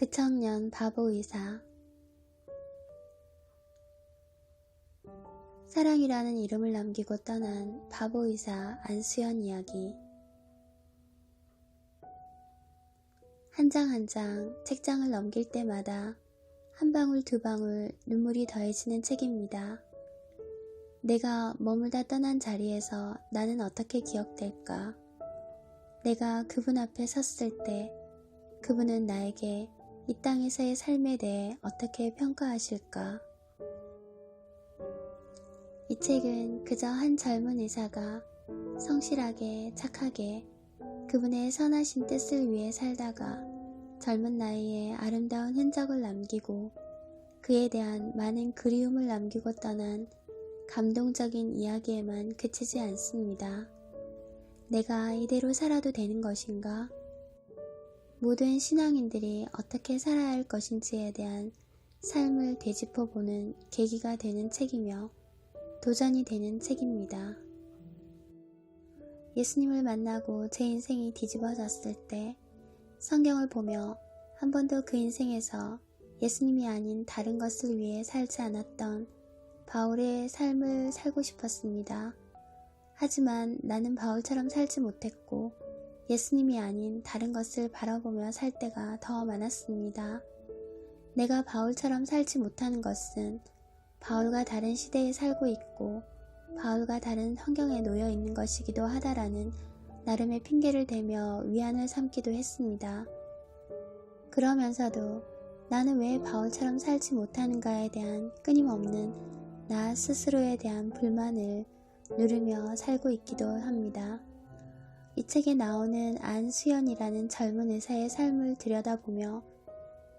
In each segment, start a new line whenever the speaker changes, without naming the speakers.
그 청년 바보 의사 사랑이라는 이름을 남기고 떠난 바보 의사 안수연 이야기 한 장 한 장 책장을 넘길 때마다 한 방울 두 방울 눈물이 더해지는 책입니다. 내가 머물다 떠난 자리에서 나는 어떻게 기억될까? 내가 그분 앞에 섰을 때 그분은 나에게 이 땅에서의 삶에 대해 어떻게 평가하실까? 이 책은 그저 한 젊은 의사가 성실하게 착하게 그분의 선하신 뜻을 위해 살다가 젊은 나이에 아름다운 흔적을 남기고 그에 대한 많은 그리움을 남기고 떠난 감동적인 이야기에만 그치지 않습니다. 내가 이대로 살아도 되는 것인가? 모든 신앙인들이 어떻게 살아야 할 것인지에 대한 삶을 되짚어 보는 계기가 되는 책이며 도전이 되는 책입니다. 예수님을 만나고 제 인생이 뒤집어졌을 때 성경을 보며 한 번도 그 인생에서 예수님이 아닌 다른 것을 위해 살지 않았던 바울의 삶을 살고 싶었습니다. 하지만 나는 바울처럼 살지 못했고 예수님이 아닌 다른 것을 바라보며 살 때가 더 많았습니다. 내가 바울처럼 살지 못하는 것은 바울과 다른 시대에 살고 있고 바울과 다른 환경에 놓여 있는 것이기도 하다라는 나름의 핑계를 대며 위안을 삼기도 했습니다. 그러면서도 나는 왜 바울처럼 살지 못하는가에 대한 끊임없는 나 스스로에 대한 불만을 누르며 살고 있기도 합니다. 이 책에 나오는 안수연이라는 젊은 의사의 삶을 들여다보며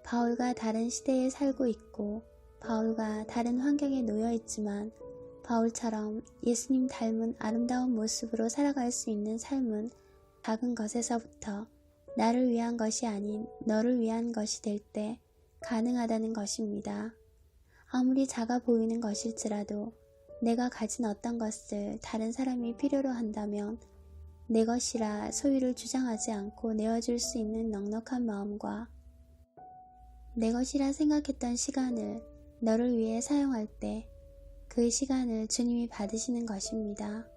바울과 다른 시대에 살고 있고 바울과 다른 환경에 놓여 있지만 바울처럼 예수님 닮은 아름다운 모습으로 살아갈 수 있는 삶은 작은 것에서부터 나를 위한 것이 아닌 너를 위한 것이 될 때 가능하다는 것입니다. 아무리 작아 보이는 것일지라도 내가 가진 어떤 것을 다른 사람이 필요로 한다면 내 것이라 소유를 주장하지 않고 내어줄 수 있는 넉넉한 마음과 내 것이라 생각했던 시간을 너를 위해 사용할 때 그 시간을 주님이 받으시는 것입니다.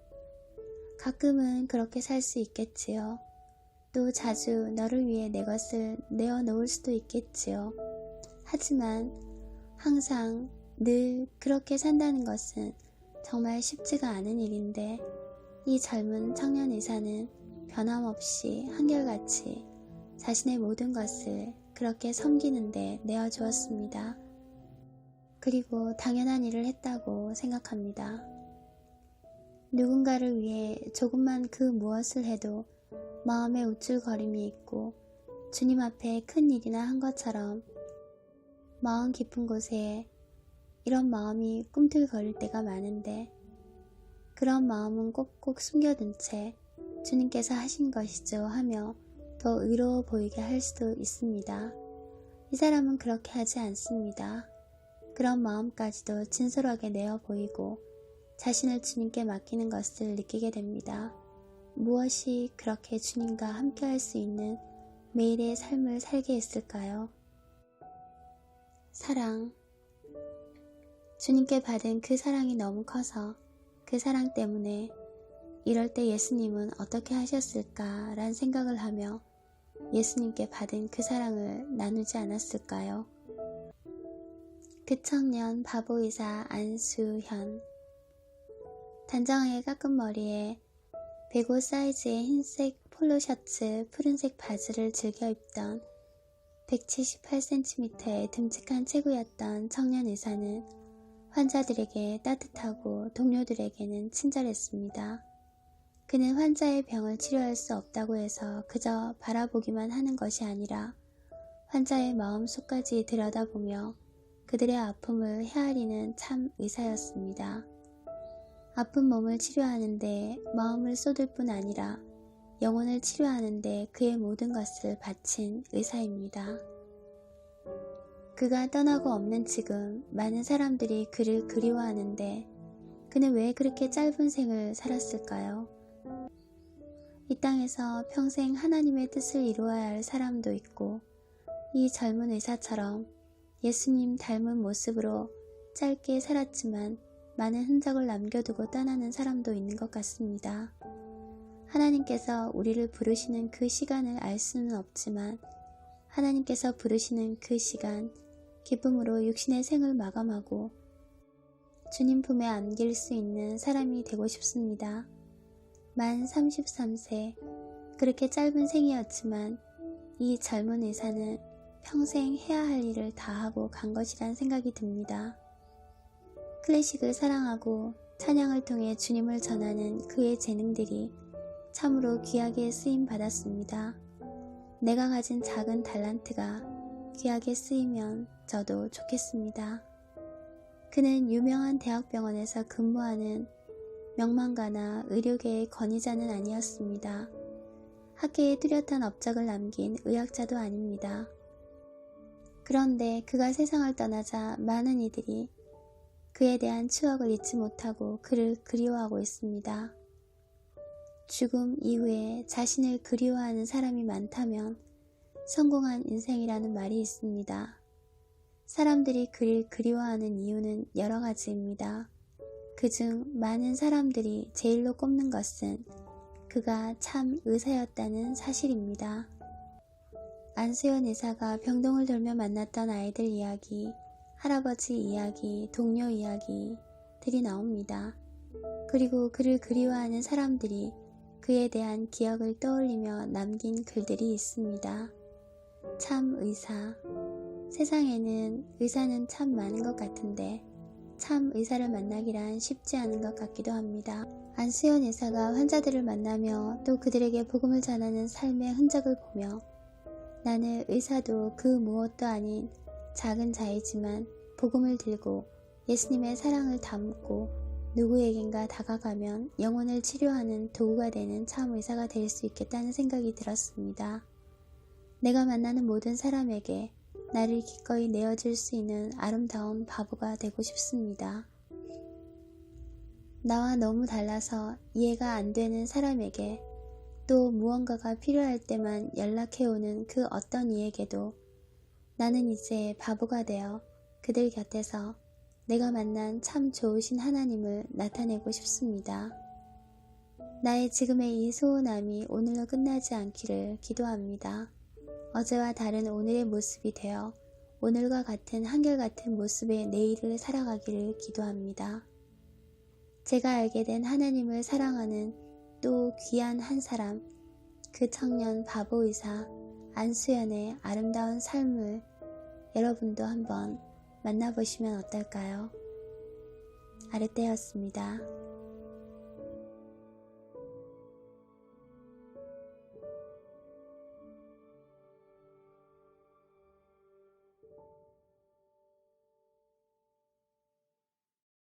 가끔은 그렇게 살 수 있겠지요. 또 자주 너를 위해 내 것을 내어 놓을 수도 있겠지요. 하지만 항상 늘 그렇게 산다는 것은 정말 쉽지가 않은 일인데 이 젊은 청년 의사는 변함없이 한결같이 자신의 모든 것을 그렇게 섬기는데 내어주었습니다. 그리고 당연한 일을 했다고 생각합니다. 누군가를 위해 조금만 그 무엇을 해도 마음에 우쭐거림이 있고 주님 앞에 큰 일이나 한 것처럼 마음 깊은 곳에 이런 마음이 꿈틀거릴 때가 많은데 그런 마음은 꼭꼭 숨겨둔 채 주님께서 하신 것이죠 하며 더 의로워 보이게 할 수도 있습니다. 이 사람은 그렇게 하지 않습니다. 그런 마음까지도 진솔하게 내어 보이고 자신을 주님께 맡기는 것을 느끼게 됩니다. 무엇이 그렇게 주님과 함께 할 수 있는 매일의 삶을 살게 했을까요? 사랑. 주님께 받은 그 사랑이 너무 커서 그 사랑 때문에 이럴 때 예수님은 어떻게 하셨을까 란 생각을 하며 예수님께 받은 그 사랑을 나누지 않았을까요? 그 청년 바보이사 안수현 단정하게 깎은 머리에 배고 사이즈의 흰색 폴로 셔츠, 푸른색 바지를 즐겨 입던 178cm의 듬직한 체구였던 청년 의사는 환자들에게 따뜻하고 동료들에게는 친절했습니다. 그는 환자의 병을 치료할 수 없다고 해서 그저 바라보기만 하는 것이 아니라 환자의 마음 속까지 들여다보며 그들의 아픔을 헤아리는 참 의사였습니다. 아픈 몸을 치료하는데 마음을 쏟을 뿐 아니라 영혼을 치료하는데 그의 모든 것을 바친 의사입니다. 그가 떠나고 없는 지금 많은 사람들이 그를 그리워하는데 그는 왜 그렇게 짧은 생을 살았을까요? 이 땅에서 평생 하나님의 뜻을 이루어야 할 사람도 있고 이 젊은 의사처럼 예수님 닮은 모습으로 짧게 살았지만 많은 흔적을 남겨두고 떠나는 사람도 있는 것 같습니다. 하나님께서 우리를 부르시는 그 시간을 알 수는 없지만 하나님께서 부르시는 그 시간 기쁨으로 육신의 생을 마감하고 주님 품에 안길 수 있는 사람이 되고 싶습니다. 만 33세 그렇게 짧은 생이었지만 이 젊은 의사는 평생 해야 할 일을 다 하고 간 것이란 생각이 듭니다. 클래식을 사랑하고 찬양을 통해 주님을 전하는 그의 재능들이 참으로 귀하게 쓰임 받았습니다. 내가 가진 작은 달란트가 귀하게 쓰이면 저도 좋겠습니다. 그는 유명한 대학병원에서 근무하는 명망가나 의료계의 권위자는 아니었습니다. 학계에 뚜렷한 업적을 남긴 의학자도 아닙니다. 그런데 그가 세상을 떠나자 많은 이들이 그에 대한 추억을 잊지 못하고 그를 그리워하고 있습니다. 죽음 이후에 자신을 그리워하는 사람이 많다면 성공한 인생이라는 말이 있습니다. 사람들이 그를 그리워하는 이유는 여러 가지입니다. 그중 많은 사람들이 제일로 꼽는 것은 그가 참 의사였다는 사실입니다. 안수연 의사가 병동을 돌며 만났던 아이들 이야기, 할아버지 이야기, 동료 이야기들이 나옵니다. 그리고 그를 그리워하는 사람들이 그에 대한 기억을 떠올리며 남긴 글들이 있습니다. 참 의사. 세상에는 의사는 참 많은 것 같은데 참 의사를 만나기란 쉽지 않은 것 같기도 합니다. 안수연 의사가 환자들을 만나며 또 그들에게 복음을 전하는 삶의 흔적을 보며 나는 의사도 그 무엇도 아닌 작은 자이지만 복음을 들고 예수님의 사랑을 담고 누구에겐가 다가가면 영혼을 치료하는 도구가 되는 참 의사가 될 수 있겠다는 생각이 들었습니다. 내가 만나는 모든 사람에게 나를 기꺼이 내어줄 수 있는 아름다운 바보가 되고 싶습니다. 나와 너무 달라서 이해가 안 되는 사람에게 또 무언가가 필요할 때만 연락해오는 그 어떤 이에게도 나는 이제 바보가 되어 그들 곁에서 내가 만난 참 좋으신 하나님을 나타내고 싶습니다. 나의 지금의 이 소원함이 오늘로 끝나지 않기를 기도합니다. 어제와 다른 오늘의 모습이 되어 오늘과 같은 한결같은 모습의 내일을 살아가기를 기도합니다. 제가 알게 된 하나님을 사랑하는 또 귀한 한 사람, 그 청년 바보 의사 안수연의 아름다운 삶을 여러분도 한번 만나보시면 어떨까요? 아르떼였습니다.